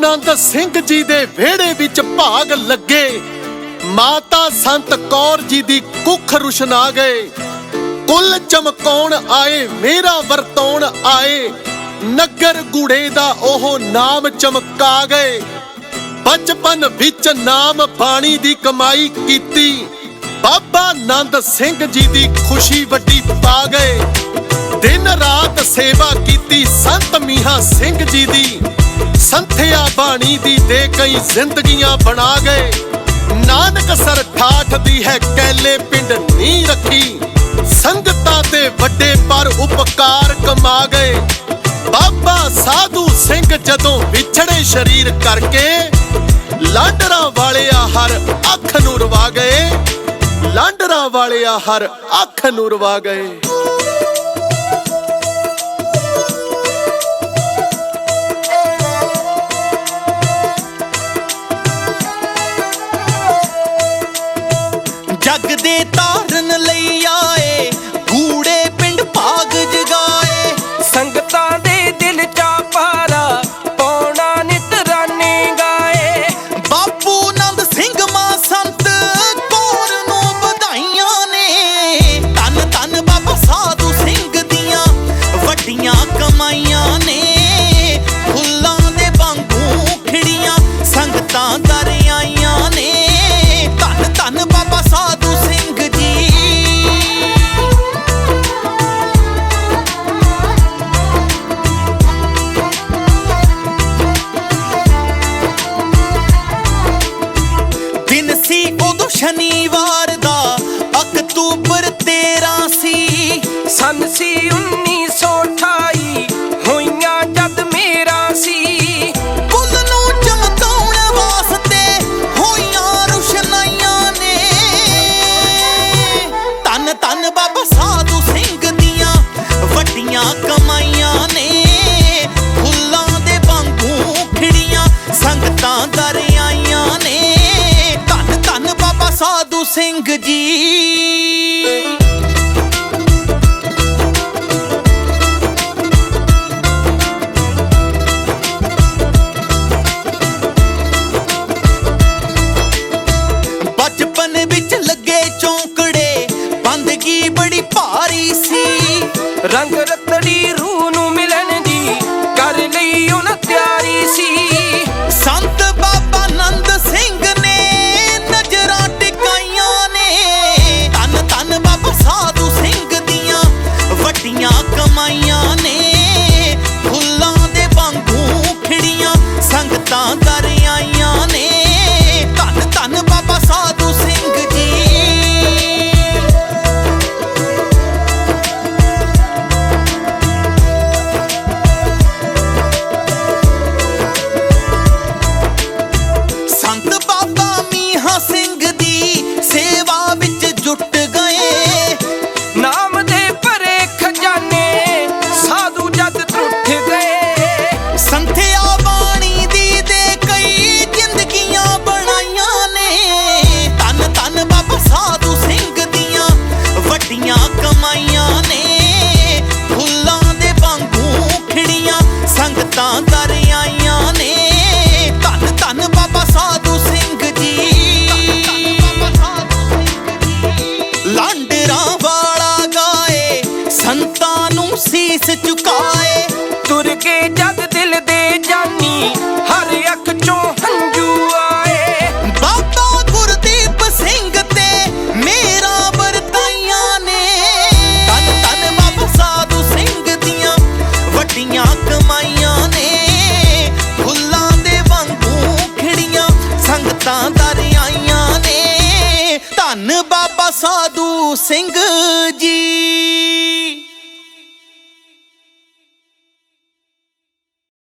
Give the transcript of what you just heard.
ਨੰਦ ਸਿੰਘ ਜੀ ਦੇ ਵਿਹੜੇ ਵਿੱਚ ਭਾਗ ਲੱਗੇ। ਮਾਤਾ ਸੰਤ ਕੌਰ ਜੀ ਦੀ ਕੁੱਖ ਰੁਸ਼ਨਾ ਗਏ। ਕੁੱਲ ਚਮਕਾਉਣ ਆਏ, ਮੇਰਾ ਵਰਤਾਉਣ ਆਏ। ਨਗਰ ਗੁੜੇ ਦਾ ਉਹ ਨਾਮ ਚਮਕਾ ਗਏ। ਬਚਪਨ ਵਿੱਚ ਨਾਮ ਬਾਣੀ ਦੀ ਕਮਾਈ ਕੀਤੀ। ਬਾਬਾ ਨੰਦ ਸਿੰਘ ਜੀ ਦੀ ਖੁਸ਼ੀ ਵੱਡੀ ਪਾ ਗਏ। ਦਿਨ ਰਾਤ ਸੇਵਾ ਕੀਤੀ ਸੰਤ ਮੀਹਾ ਸਿੰਘ ਜੀ ਦੀ। ਸੰਥਿਆ ਬਾਣੀ ਦੀ ਦੇ ਕਈ ਜ਼ਿੰਦਗੀਆਂ ਬਣਾ ਗਏ। ਨਾਨਕ ਸਰ ਠਾਠ ਦੀ ਹੈ ਕੈਲੇ ਪਿੰਡ ਨੀ ਰੱਖੀ। ਸੰਗਤਾਂ ਤੇ ਵੱਡੇ ਪਰ ਉਪਕਾਰ ਕਮਾ ਗਏ। ਬਾਬਾ ਸਾਧੂ ਸਿੰਘ ਜਦੋਂ ਵਿਛੜੇ ਸਰੀਰ ਕਰਕੇ, ਲਾਂਡਰਾ ਵਾਲਿਆ ਹਰ ਅੱਖ ਨੂੰ ਰਵਾ ਗਏ। ਲਾਂਡਰਾ ਵਾਲਿਆ ਹਰ ਅੱਖ ਨੂੰ ਰਵਾ ਗਏ। ਜੱਗ ਤਾਰਨ ਲਈ ਆਏ ਕੂੜੇ ਪਿੰਡ ਭਾਗ ਜਗਾਏ। ਸੰਗਤਾਂ ਦੇ ਦਿਲ ਚਾ ਸ਼ਨੀਵਾਰ ਦਾ ਅਕਤੂਬਰ 13 ਸੀ। ਸੰਨ ਸੀ 1928 ਹੋਈਆਂ ਜਦ ਮੇਰਾ ਸੀ। ਕੁੱਲ ਨੂੰ ਚਮਕਾਉਣ ਵਾਸਤੇ ਹੋਈਆਂ ਰੁਸ਼ਨਾਈਆਂ ਨੇ। ਧੰਨ ਧੰਨ ਬਾਬਾ ਸਾਧੂ ਸਿੰਘ ਦੀਆਂ ਵੱਡੀਆਂ ਸਾਧੂ ਜੀ ਬਚਪਨ ਵਿੱਚ ਲੱਗੇ ਚੌਂਕੜੇ ਬੰਦਗੀ ਬੜੀ ਭਾਰੀ ਸੀ। ਰੰਗ ਰਤੜੀ ਕਮਾਈਆਂ ਨੇ ਫੁੱਲਾਂ ਦੇ ਵਾਂਗੂ ਖਿੜੀਆਂ ਸੰਗਤਾਂ ਦਰ ਆਈਆਂ। ਬਾਬਾ ਸਾਧੂ ਸਿੰਘ ਜੀ।